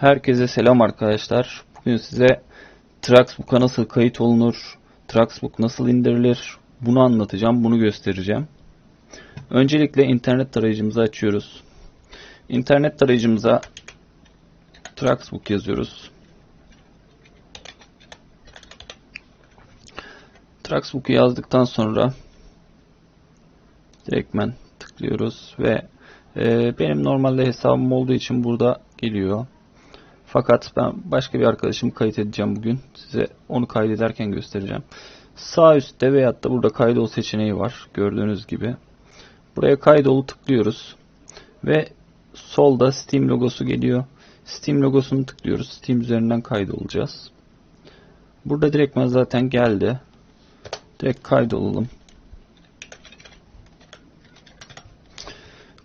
Herkese selam arkadaşlar. Bugün size Traxbook'a nasıl kayıt olunur, Traxbook nasıl indirilir bunu anlatacağım, bunu göstereceğim. Öncelikle internet tarayıcımızı açıyoruz. İnternet tarayıcımıza Traxbook yazıyoruz. Traxbook'u yazdıktan sonra direktmen tıklıyoruz ve e, benim normalde hesabım olduğu için burada geliyor. Fakat ben başka bir arkadaşımı kayıt edeceğim bugün. Size onu kaydederken göstereceğim. Sağ üstte veyahut da burada kaydol seçeneği var. Gördüğünüz gibi. Buraya kaydolu tıklıyoruz. Ve solda Steam logosu geliyor. Steam logosunu tıklıyoruz. Steam üzerinden kaydolacağız. Burada direktmen zaten geldi. Direkt kaydolalım.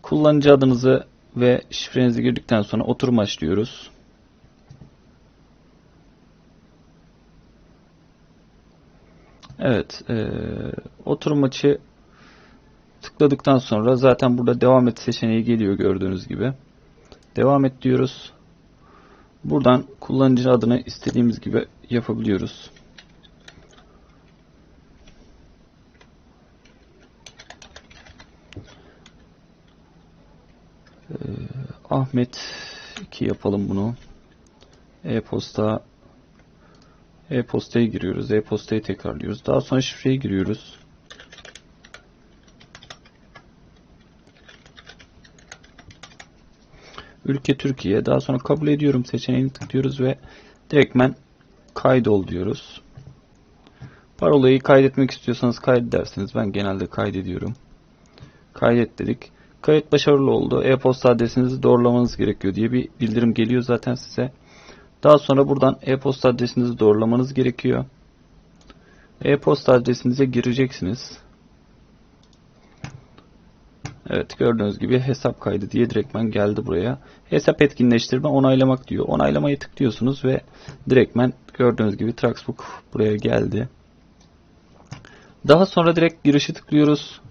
Kullanıcı adınızı ve şifrenizi girdikten sonra oturum açlıyoruz. Evet, e, oturum açı tıkladıktan sonra zaten burada devam et seçeneği geliyor gördüğünüz gibi. Devam et diyoruz. Buradan kullanıcı adını istediğimiz gibi yapabiliyoruz. Ee, Ahmet 2 yapalım bunu. E-posta e-postaya giriyoruz. E-postayı tekrarlıyoruz. Daha sonra şifreyi giriyoruz. Ülke Türkiye. Daha sonra kabul ediyorum seçeneğini tıklıyoruz ve direktmen kaydol diyoruz. Parolayı kaydetmek istiyorsanız kaydedersiniz. Ben genelde kaydediyorum. Kaydet dedik. Kayıt başarılı oldu. E-posta adresinizi doğrulamanız gerekiyor diye bir bildirim geliyor zaten size. Daha sonra buradan e-posta adresinizi doğrulamanız gerekiyor. E-posta adresinize gireceksiniz. Evet gördüğünüz gibi hesap kaydı diye direktmen geldi buraya. Hesap etkinleştirme onaylamak diyor. Onaylamayı tıklıyorsunuz ve direktmen gördüğünüz gibi Traxbook buraya geldi. Daha sonra direkt girişi tıklıyoruz.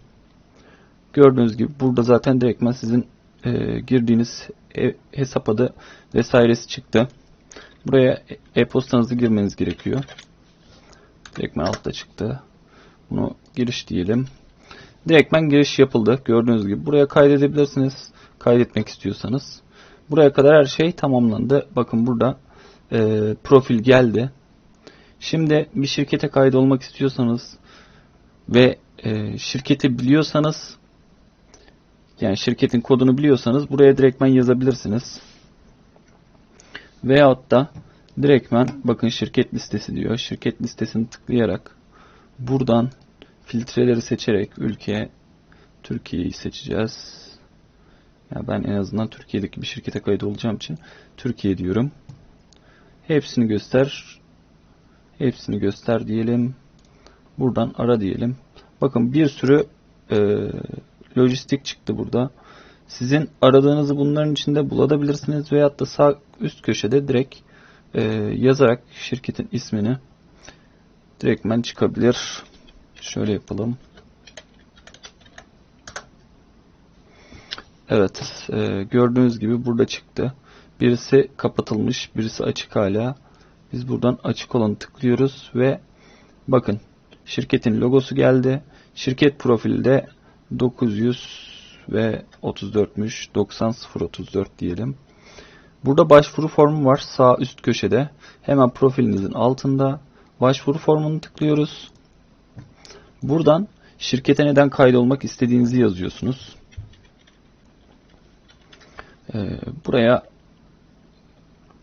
Gördüğünüz gibi burada zaten direktmen sizin e, girdiğiniz e, hesap adı vesairesi çıktı. Buraya e-postanızı girmeniz gerekiyor. Direktmen altta çıktı. Bunu giriş diyelim. Direktmen giriş yapıldı. Gördüğünüz gibi. Buraya kaydedebilirsiniz. Kaydetmek istiyorsanız. Buraya kadar her şey tamamlandı. Bakın burada e, profil geldi. Şimdi bir şirkete kaydolmak istiyorsanız ve e, şirketi biliyorsanız yani şirketin kodunu biliyorsanız buraya direktmen yazabilirsiniz. Veyahut da direktmen bakın şirket listesi diyor. Şirket listesini tıklayarak buradan filtreleri seçerek ülke Türkiye'yi seçeceğiz. Ya ben en azından Türkiye'deki bir şirkete kayıt olacağım için Türkiye diyorum. Hepsini göster. Hepsini göster diyelim. Buradan ara diyelim. Bakın bir sürü e, lojistik çıktı burada. Sizin aradığınızı bunların içinde bulabilirsiniz veyahut da sağ üst köşede direkt e, yazarak şirketin ismini direktmen çıkabilir. Şöyle yapalım. Evet, e, gördüğünüz gibi burada çıktı. Birisi kapatılmış, birisi açık hala. Biz buradan açık olanı tıklıyoruz ve bakın şirketin logosu geldi. Şirket profili de 900 ve 34'müş. 90 034 diyelim. Burada başvuru formu var sağ üst köşede. Hemen profilinizin altında başvuru formunu tıklıyoruz. Buradan şirkete neden kaydolmak istediğinizi yazıyorsunuz. Ee, buraya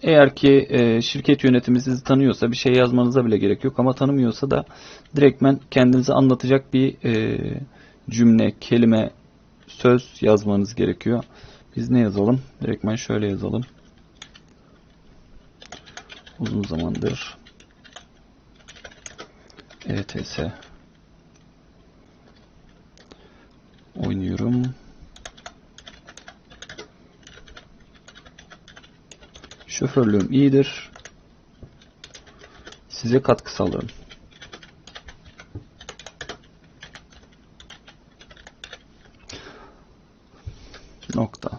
eğer ki e, şirket yönetimi sizi tanıyorsa bir şey yazmanıza bile gerek yok ama tanımıyorsa da direktmen kendinizi anlatacak bir e, cümle, kelime, söz yazmanız gerekiyor. Biz ne yazalım? Direktmen şöyle yazalım. Uzun zamandır ETS oynuyorum. Şoförlüğüm iyidir. Size katkı sağlarım. Nokta.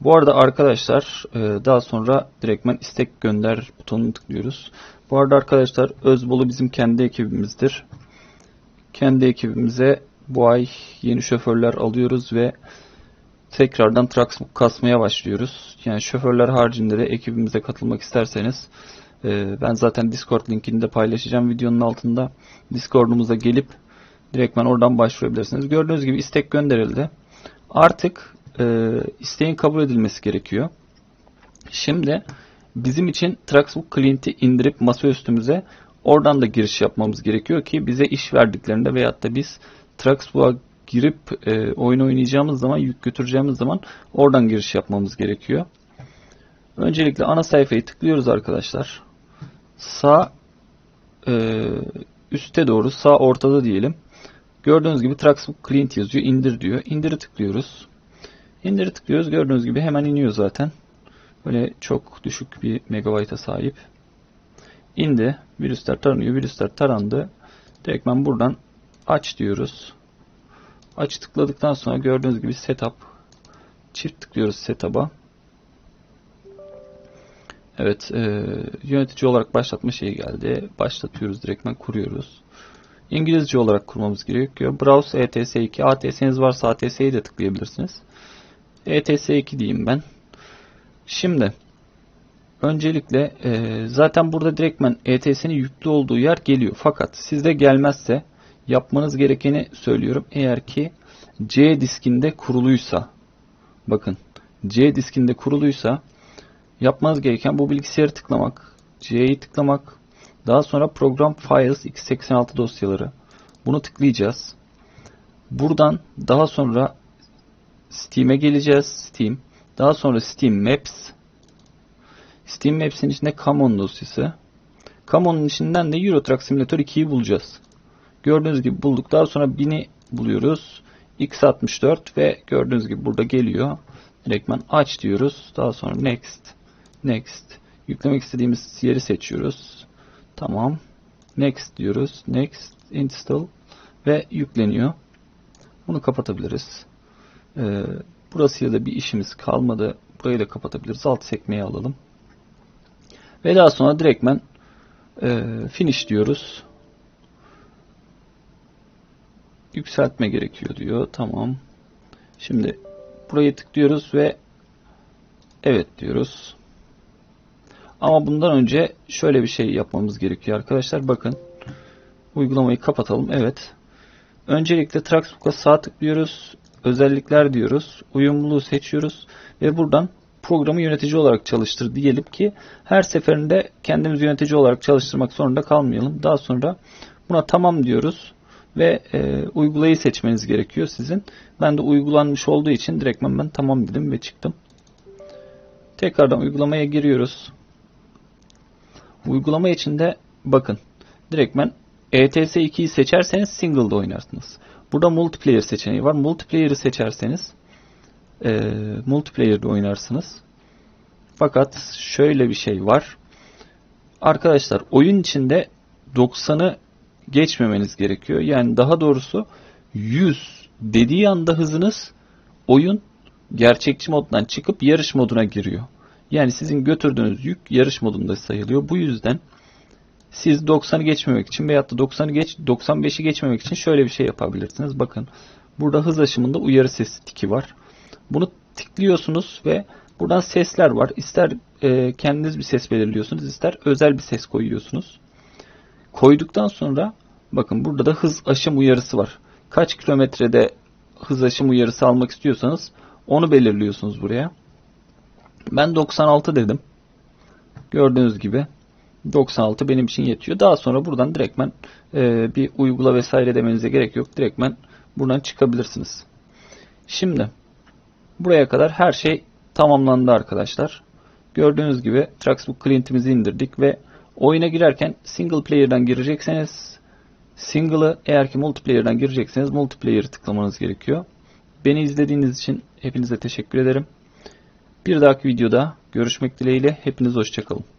Bu arada arkadaşlar e, daha sonra direktmen istek gönder butonunu tıklıyoruz. Bu arada arkadaşlar Özbolu bizim kendi ekibimizdir. Kendi ekibimize bu ay yeni şoförler alıyoruz ve tekrardan Traxbook kasmaya başlıyoruz. Yani şoförler haricinde de ekibimize katılmak isterseniz e, ben zaten Discord linkini de paylaşacağım videonun altında. Discord'umuza gelip direktmen oradan başvurabilirsiniz. Gördüğünüz gibi istek gönderildi. Artık e, isteğin kabul edilmesi gerekiyor. Şimdi bizim için Traxbook Client'i indirip masaüstümüze oradan da giriş yapmamız gerekiyor ki bize iş verdiklerinde veyahut da biz Traxbook'a girip e, oyun oynayacağımız zaman, yük götüreceğimiz zaman oradan giriş yapmamız gerekiyor. Öncelikle ana sayfayı tıklıyoruz arkadaşlar. Sağ e, üste doğru, sağ ortada diyelim. Gördüğünüz gibi Traxbook Client yazıyor, indir diyor. İndiri tıklıyoruz. İndiri tıklıyoruz. Gördüğünüz gibi hemen iniyor zaten. Böyle çok düşük bir megabayta sahip. İndi. Virüsler taranıyor. Virüsler tarandı. Direktmen buradan aç diyoruz. Aç tıkladıktan sonra gördüğünüz gibi setup. Çift tıklıyoruz setup'a. Evet, e, yönetici olarak başlatma şeyi geldi. Başlatıyoruz direktmen kuruyoruz. İngilizce olarak kurmamız gerekiyor. Browse ETS2. ATS'niz varsa ATS'yi de tıklayabilirsiniz. ETS2 diyeyim ben. Şimdi öncelikle e, zaten burada direktmen ETS'nin yüklü olduğu yer geliyor. Fakat sizde gelmezse yapmanız gerekeni söylüyorum. Eğer ki C diskinde kuruluysa bakın C diskinde kuruluysa yapmanız gereken bu bilgisayarı tıklamak, C'yi tıklamak, daha sonra program files x86 dosyaları. Bunu tıklayacağız. Buradan daha sonra Steam'e geleceğiz. Steam. Daha sonra Steam Maps. Steam Maps'in içinde Common dosyası. Common'un içinden de Euro Truck Simulator 2'yi bulacağız. Gördüğünüz gibi bulduk. Daha sonra 1000'i buluyoruz. X64 ve gördüğünüz gibi burada geliyor. Direktmen aç diyoruz. Daha sonra next. Next. Yüklemek istediğimiz yeri seçiyoruz. Tamam. Next diyoruz. Next. Install. Ve yükleniyor. Bunu kapatabiliriz. Ee, burasıyla da bir işimiz kalmadı. Burayı da kapatabiliriz. Alt sekmeyi alalım. Ve daha sonra direktmen e, finish diyoruz. Yükseltme gerekiyor diyor. Tamam. Şimdi burayı tıklıyoruz ve evet diyoruz. Ama bundan önce şöyle bir şey yapmamız gerekiyor arkadaşlar. Bakın. Uygulamayı kapatalım. Evet. Öncelikle Traxbook'a sağ tıklıyoruz. Özellikler diyoruz. Uyumluluğu seçiyoruz. Ve buradan programı yönetici olarak çalıştır diyelim ki her seferinde kendimiz yönetici olarak çalıştırmak zorunda kalmayalım. Daha sonra buna tamam diyoruz ve e, uygulayı seçmeniz gerekiyor sizin. Ben de uygulanmış olduğu için direktmen ben tamam dedim ve çıktım. Tekrardan uygulamaya giriyoruz. Uygulama içinde bakın direktmen ETS2'yi seçerseniz single'da oynarsınız. Burada multiplayer seçeneği var. Multiplayer'ı seçerseniz e, multiplayer'da oynarsınız. Fakat şöyle bir şey var. Arkadaşlar oyun içinde 90'ı geçmemeniz gerekiyor. Yani daha doğrusu 100 dediği anda hızınız oyun gerçekçi moddan çıkıp yarış moduna giriyor. Yani sizin götürdüğünüz yük yarış modunda sayılıyor. Bu yüzden siz 90'ı geçmemek için veyahut da 90'ı geç 95'i geçmemek için şöyle bir şey yapabilirsiniz. Bakın burada hız aşımında uyarı sesi tiki var. Bunu tıklıyorsunuz ve buradan sesler var. İster e, kendiniz bir ses belirliyorsunuz, ister özel bir ses koyuyorsunuz. Koyduktan sonra bakın burada da hız aşım uyarısı var. Kaç kilometrede hız aşım uyarısı almak istiyorsanız onu belirliyorsunuz buraya. Ben 96 dedim. Gördüğünüz gibi 96 benim için yetiyor. Daha sonra buradan direktmen e, bir uygula vesaire demenize gerek yok. Direktmen buradan çıkabilirsiniz. Şimdi buraya kadar her şey tamamlandı arkadaşlar. Gördüğünüz gibi Traxbook Client'imizi indirdik ve oyuna girerken single player'dan girecekseniz single'ı eğer ki multiplayer'dan girecekseniz multiplayer'ı tıklamanız gerekiyor. Beni izlediğiniz için hepinize teşekkür ederim. Bir dahaki videoda görüşmek dileğiyle hepiniz hoşçakalın.